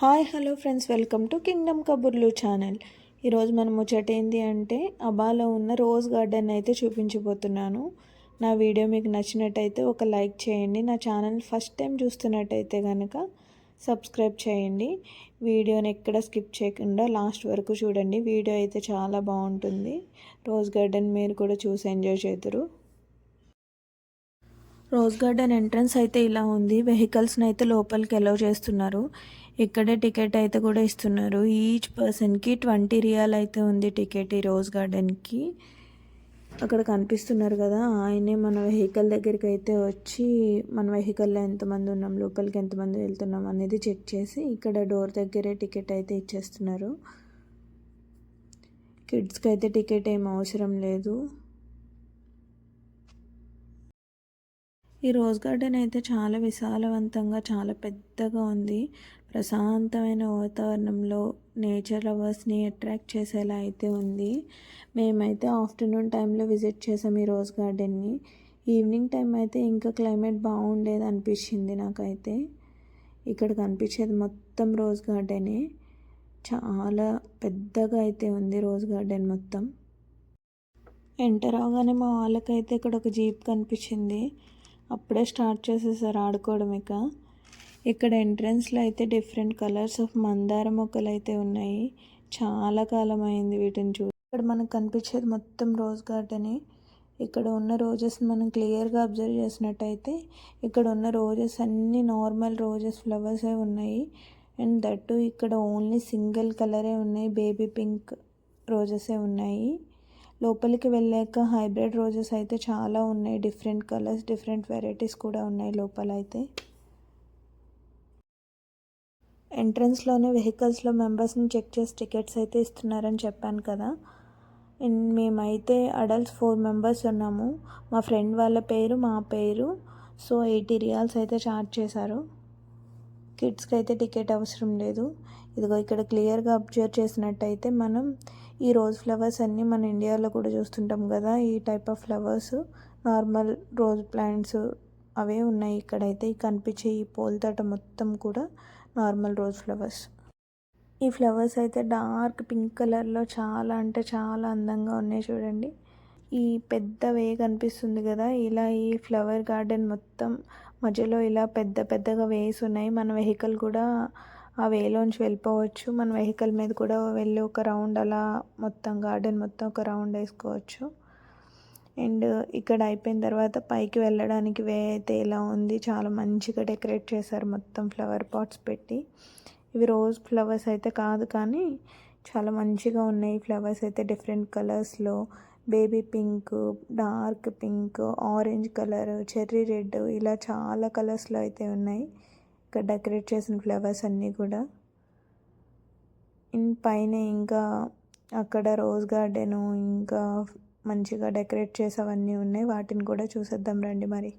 Hi hello friends. Welcome to Kingdom Kaburlu channel. ఈరోజు మనం ముచ్చట ఏంటి అంటే అబాలో ఉన్న రోజ్ గార్డెన్ అయితే చూపించబోతున్నాను. నా వీడియో మీకు నచ్చినట్టయితే ఒక లైక్ చేయండి. నా ఛానల్ ఫస్ట్ టైం చూస్తున్నట్టయితే కనుక సబ్స్క్రైబ్ చేయండి. వీడియోని ఎక్కడ స్కిప్ చేయకుండా లాస్ట్ వరకు చూడండి. వీడియో అయితే చాలా బాగుంటుంది. రోజ్ గార్డెన్ మీరు కూడా చూసి ఎంజాయ్ చేద్దరు. రోజ్ గార్డెన్ ఎంట్రన్స్ అయితే ఇలా ఉంది. వెహికల్స్ని అయితే లోపలికి ఎలో చేస్తున్నారు. ఇక్కడే టికెట్ అయితే కూడా ఇస్తున్నారు. ఈచ్ పర్సన్కి ట్వంటీ రియాల్ అయితే ఉంది టికెట్ ఈ రోజ్ గార్డెన్కి. అక్కడ కనిపిస్తున్నారు కదా ఆయనే మన వెహికల్ దగ్గరికి అయితే వచ్చి మన వెహికల్లో ఎంతమంది ఉన్నాం లోపలికి ఎంతమంది వెళ్తున్నాం అనేది చెక్ చేసి ఇక్కడ డోర్ దగ్గరే టికెట్ అయితే ఇచ్చేస్తున్నారు. కిడ్స్కి అయితే టికెట్ ఏం అవసరం లేదు. ఈ రోజ్ గార్డెన్ అయితే చాలా విశాలవంతంగా చాలా పెద్దగా ఉంది. ప్రశాంతమైన వాతావరణంలో నేచర్ లవర్స్ని అట్రాక్ట్ చేసేలా అయితే ఉంది. మేమైతే ఆఫ్టర్నూన్ టైంలో విజిట్ చేసాం ఈ రోజ్ గార్డెన్ని. ఈవినింగ్ టైం అయితే ఇంకా క్లైమేట్ బాగుండేది అనిపించింది నాకైతే. ఇక్కడ కనిపించేది మొత్తం రోజ్ గార్డెనే. చాలా పెద్దగా అయితే ఉంది రోజ్ గార్డెన్ మొత్తం. ఎంటర్ అవగానే మా వాళ్ళకైతే ఇక్కడ ఒక జీప్ కనిపించింది. అప్పుడే స్టార్ట్ చేసేసారు ఆడుకోవడం ఇక. ఇక్కడ ఎంట్రన్స్లో అయితే డిఫరెంట్ కలర్స్ ఆఫ్ మందార మొక్కలు అయితే ఉన్నాయి. చాలా కాలం అయింది వీటిని చూసి ఇక్కడ మనకు కనిపించేది మొత్తం రోజ్ గార్డెనే ఇక్కడ ఉన్న రోజెస్ మనం క్లియర్గా అబ్జర్వ్ చేసినట్టయితే ఇక్కడ ఉన్న రోజెస్ అన్నీ నార్మల్ రోజెస్ ఫ్లవర్సే ఉన్నాయి. అండ్ దట్టు ఇక్కడ ఓన్లీ సింగిల్ కలరే ఉన్నాయి. బేబీ పింక్ రోజెసే ఉన్నాయి. లోపలికి వెళ్ళాక హైబ్రిడ్ రోజెస్ అయితే చాలా ఉన్నాయి. డిఫరెంట్ కలర్స్ డిఫరెంట్ వెరైటీస్ కూడా ఉన్నాయి లోపల అయితే ఎంట్రన్స్లోనే వెహికల్స్లో మెంబర్స్ని చెక్ చేసి టికెట్స్ అయితే ఇస్తున్నారని చెప్పాను కదా. మేమైతే అడల్ట్స్ ఫోర్ మెంబర్స్ ఉన్నాము. మా ఫ్రెండ్ వాళ్ళ పేరు మా పేరు సో ఎయిటీ రియాల్స్ అయితే ఛార్జ్ చేశారు. కిడ్స్కి అయితే టికెట్ అవసరం లేదు. ఇదిగో ఇక్కడ క్లియర్గా అబ్జర్వ్ చేసినట్టయితే మనం ఈ రోజ్ ఫ్లవర్స్ అన్నీ మన ఇండియాలో కూడా చూస్తుంటాం కదా ఈ type of flowers. Normal rose plants అవే ఉన్నాయి ఇక్కడైతే. కనిపించే ఈ పూల తోట మొత్తం కూడా నార్మల్ రోజ్ ఫ్లవర్స్. ఈ ఫ్లవర్స్ అయితే డార్క్ పింక్ కలర్లో చాలా అంటే చాలా అందంగా ఉన్నాయి చూడండి. ఈ పెద్ద వే కనిపిస్తుంది కదా ఇలా ఈ ఫ్లవర్ గార్డెన్ మొత్తం మధ్యలో ఇలా పెద్ద పెద్దగా వేస్ ఉన్నాయి. మన వెహికల్ కూడా ఆ వేలోంచి వెళ్ళిపోవచ్చు. మన వెహికల్ మీద కూడా వెళ్ళి ఒక రౌండ్ అలా మొత్తం గార్డెన్ మొత్తం ఒక రౌండ్ వేసుకోవచ్చు. అండ్ ఇక్కడ అయిపోయిన తర్వాత పైకి వెళ్ళడానికి వే అయితే ఇలా ఉంది. చాలా మంచిగా డెకరేట్ చేశారు మొత్తం ఫ్లవర్ పాట్స్ పెట్టి. ఇవి రోజ్ ఫ్లవర్స్ అయితే కాదు కానీ చాలా మంచిగా ఉన్నాయి. ఫ్లవర్స్ అయితే డిఫరెంట్ కలర్స్లో. Baby pink dark pink orange colour cherry red ఇలా చాలా కలర్స్లో అయితే ఉన్నాయి. ఇక్కడ డెకరేట్ చేసిన ఫ్లవర్స్ అన్నీ కూడా. ఇన్ పైన ఇంకా అక్కడ రోజ్ గార్డెను ఇంకా మంచిగా డెకరేట్ చేసేవన్నీ ఉన్నాయి. వాటిని కూడా చూసేద్దాం రండి మరి.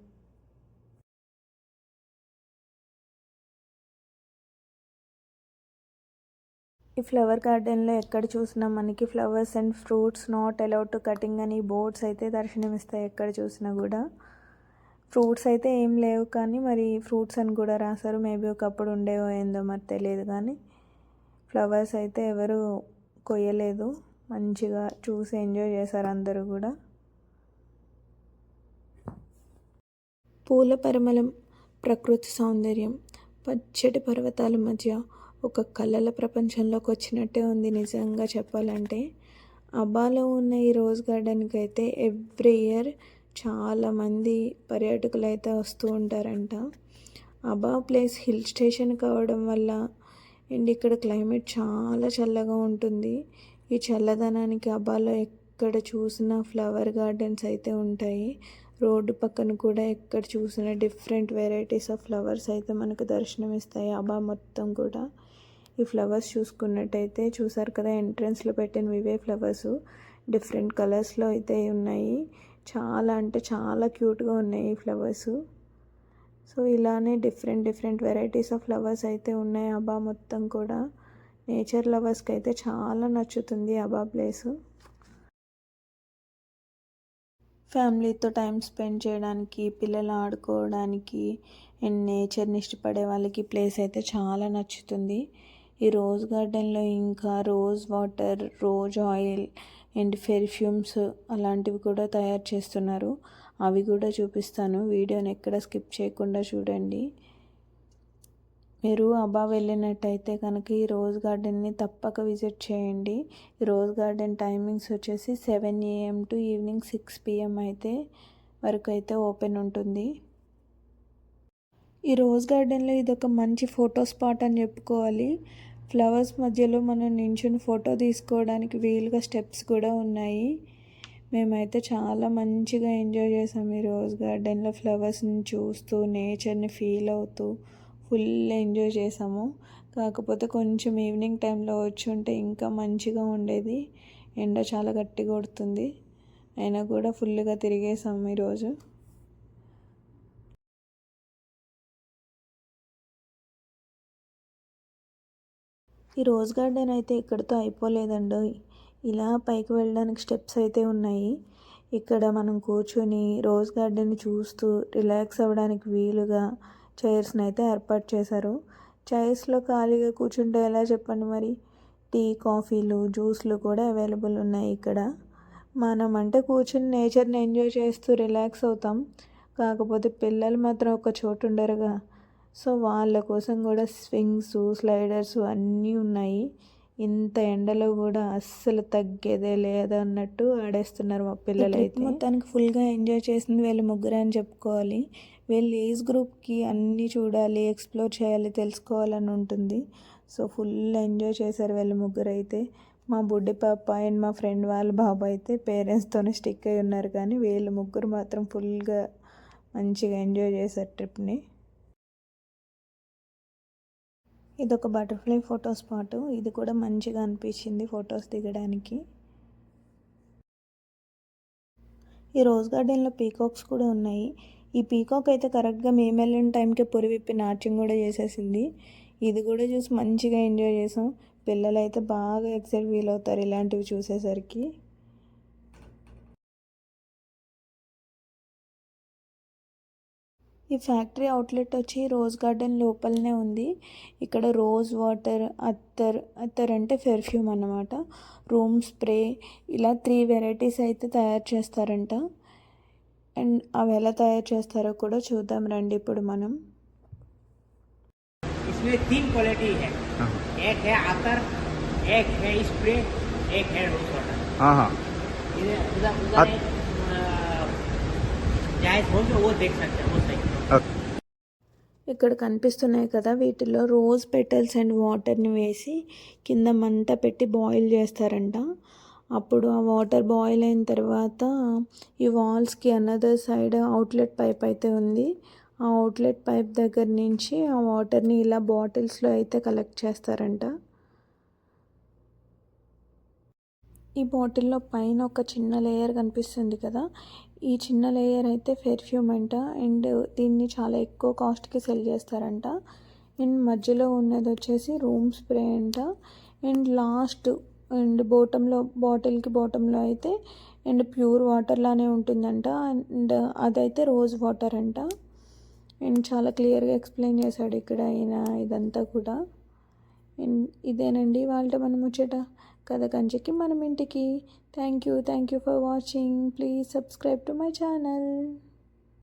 ఈ ఫ్లవర్ గార్డెన్లో ఎక్కడ చూసినా మనకి flowers and fruits not allowed to cutting అని బోర్డ్స్ అయితే దర్శనమిస్తాయి ఎక్కడ చూసినా కూడా. ఫ్రూట్స్ అయితే ఏం లేవు కానీ మరి ఫ్రూట్స్ అని కూడా రాశారు. మేబీ ఒకప్పుడు ఉండేవో ఏందో మరి తెలియదు కానీ ఫ్లవర్స్ అయితే ఎవరు కొయ్యలేదు. మంచిగా చూసి ఎంజాయ్ చేశారు అందరూ కూడా. పూల పరిమళం ప్రకృతి సౌందర్యం పచ్చటి పర్వతాల మధ్య ఒక కళల ప్రపంచంలోకి వచ్చినట్టే ఉంది నిజంగా చెప్పాలంటే. అబాలో ఉన్న ఈ రోజ్ గార్డెన్కి అయితే ఎవ్రీ ఇయర్ చాలామంది పర్యాటకులు అయితే వస్తూ ఉంటారంట. అబా ప్లేస్ హిల్ స్టేషన్ కావడం వల్ల అండ్ ఇక్కడ క్లైమేట్ చాలా చల్లగా ఉంటుంది. ఈ చల్లదనానికి అబాలో ఎక్కడ చూసినా ఫ్లవర్ గార్డెన్స్ అయితే ఉంటాయి. రోడ్డు పక్కన కూడా ఎక్కడ చూసినా డిఫరెంట్ వెరైటీస్ ఆఫ్ ఫ్లవర్స్ అయితే మనకు దర్శనం ఇస్తాయి అబా మొత్తం కూడా ఈ ఫ్లవర్స్ చూసుకున్నట్టయితే చూసారు కదా ఎంట్రన్స్లో పెట్టిన ఇవే ఫ్లవర్స్. డిఫరెంట్ కలర్స్లో అయితే ఉన్నాయి. చాలా అంటే చాలా క్యూట్గా ఉన్నాయి ఈ ఫ్లవర్స్. సో ఇలానే different different varieties of flowers అయితే ఉన్నాయి అబా మొత్తం కూడా. నేచర్ లవర్స్కి అయితే చాలా నచ్చుతుంది అబా ప్లేస్. ఫ్యామిలీతో టైం స్పెండ్ చేయడానికి పిల్లలు ఆడుకోవడానికి అండ్ నేచర్ని ఇష్టపడే వాళ్ళకి ప్లేస్ అయితే చాలా నచ్చుతుంది. ఈ రోజ్ గార్డెన్లో ఇంకా rose water rose oil and perfumes అలాంటివి కూడా తయారు చేస్తున్నారు. అవి కూడా చూపిస్తాను. వీడియోని ఎక్కడ స్కిప్ చేయకుండా చూడండి. మీరు అబ్బా వెళ్ళినట్టయితే కనుక ఈ రోజ్ గార్డెన్ని తప్పక విజిట్ చేయండి. ఈ రోజ్ గార్డెన్ టైమింగ్స్ వచ్చేసి seven AM to evening six PM అయితే వరకు అయితే ఓపెన్ ఉంటుంది. ఈ రోజ్ గార్డెన్లో ఇది ఒక మంచి ఫోటో స్పాట్ అని చెప్పుకోవాలి. ఫ్లవర్స్ మధ్యలో మనం నించుని ఫోటో తీసుకోవడానికి వీలుగా స్టెప్స్ కూడా ఉన్నాయి. మేమైతే చాలా మంచిగా ఎంజాయ్ చేసాం ఈ రోజ్ గార్డెన్లో ఫ్లవర్స్ని చూస్తూ నేచర్ని ఫీల్ అవుతూ. ఫుల్ ఎంజాయ్ చేసాము. కాకపోతే కొంచెం ఈవినింగ్ టైంలో వచ్చి ఉంటే ఇంకా మంచిగా ఉండేది. ఎండ చాలా గట్టి కొడుతుంది. అయినా కూడా ఫుల్గా తిరిగేసాము ఈరోజు. ఈ రోజ్ గార్డెన్ అయితే ఇక్కడితో అయిపోలేదండి. ఇలా పైకి వెళ్ళడానికి స్టెప్స్ అయితే ఉన్నాయి. ఇక్కడ మనం కూర్చొని రోజ్ గార్డెన్ చూస్తూ రిలాక్స్ అవ్వడానికి వీలుగా చైర్స్ని అయితే ఏర్పాటు చేశారు. చైర్స్లో ఖాళీగా కూర్చుంటే ఎలా చెప్పండి మరి? టీ కాఫీలు జ్యూస్లు కూడా అవైలబుల్ ఉన్నాయి ఇక్కడ. మనం అంటే కూర్చుని నేచర్ని ఎంజాయ్ చేస్తూ రిలాక్స్ అవుతాం. కాకపోతే పిల్లలు మాత్రం ఒక చోటు ఉండరుగా. సో వాళ్ళ కోసం కూడా స్వింగ్స్ స్లైడర్స్ అన్నీ ఉన్నాయి. ఇంత ఎండలో కూడా అస్సలు తగ్గేదే లేదు అన్నట్టు ఆడేస్తున్నారు మా పిల్లలు అయితే మొత్తానికి ఫుల్గా ఎంజాయ్ చేసింది వీళ్ళు ముగ్గురే అని చెప్పుకోవాలి. వీళ్ళు ఏజ్ గ్రూప్కి అన్నీ చూడాలి ఎక్స్ప్లోర్ చేయాలి తెలుసుకోవాలని ఉంటుంది. సో ఫుల్ ఎంజాయ్ చేశారు వీళ్ళు ముగ్గురు అయితే మా బుడ్డి పాప అండ్ మా ఫ్రెండ్ వాళ్ళ బాబు అయితే పేరెంట్స్తోనే స్టిక్ అయి ఉన్నారు కానీ వీళ్ళు ముగ్గురు మాత్రం ఫుల్గా మంచిగా ఎంజాయ్ చేశారు ట్రిప్ని. ఇది ఒక బటర్ఫ్లై ఫోటో స్పాట్. ఇది కూడా మంచిగా అనిపించింది ఫొటోస్ దిగడానికి. ఈ రోజ్ గార్డెన్లో పీకాక్స్ కూడా ఉన్నాయి. ఈ పీకాక్ అయితే కరెక్ట్గా మేము వెళ్ళిన టైంకి పొరి విప్పి నాట్యం కూడా చేసేసింది. ఇది కూడా చూసి మంచిగా ఎంజాయ్ చేసాం. పిల్లలు అయితే బాగా ఎక్సైట్ ఫీల్ అవుతారు ఇలాంటివి చూసేసరికి. ఈ ఫ్యాక్టరీ అవుట్లెట్ వచ్చి రోజ్ గార్డెన్ లోపలనే ఉంది ఇక్కడ రోజ్ వాటర్ అత్తర్ అత్తర్ అంటే పెర్ఫ్యూమ్ అన్నమాట రూమ్ స్ప్రే ఇలా త్రీ వెరైటీస్ అయితే తయారు చేస్తారంట అండ్ అవి ఎలా తయారు చేస్తారో కూడా చూద్దాం రండి ఇప్పుడు మనం इसमें तीन क्वालिटी है एक है आतर एक है स्प्रे एक है रोज वाटर हाँ हाँ इधर उधर उधर अत- जायज हो तो वो देख सकते हैं वो सही ओके ఇక్కడ కనిపిస్తున్నాయి కదా వీటిలో రోజ్ పెటల్స్ అండ్ వాటర్ని వేసి కింద మంట పెట్టి బాయిల్ చేస్తారంట. అప్పుడు ఆ వాటర్ బాయిల్ అయిన తర్వాత ఈ వాల్స్కి అనదర్ సైడ్ అవుట్లెట్ పైప్ అయితే ఉంది. ఆ అవుట్లెట్ పైప్ దగ్గర నుంచి ఆ వాటర్ని ఇలా బాటిల్స్లో అయితే కలెక్ట్ చేస్తారంట. ఈ బాటిల్లో పైన ఒక చిన్న లేయర్ కనిపిస్తుంది కదా. ఈ చిన్న లేయర్ అయితే పెర్ఫ్యూమ్ అంట. అండ్ దీన్ని చాలా ఎక్కువ కాస్ట్కి సెల్ చేస్తారంట. అండ్ మధ్యలో ఉన్నది వచ్చేసి రూమ్ స్ప్రే అంట. అండ్ లాస్ట్ అండ్ బాటంలో బాటిల్కి బాటంలో అయితే అండ్ ప్యూర్ వాటర్ లానే ఉంటుందంట. అండ్ అదైతే రోజ్ వాటర్ అంట. అండ్ చాలా క్లియర్గా ఎక్స్ప్లెయిన్ చేశాడు ఇక్కడ ఆయన ఇదంతా కూడా. అండ్ ఇదేనండి వాళ్ళ మనం ముచ్చట. కథ కంచెకి మనం ఇంటికి. Thank you thank you for watching please subscribe to my channel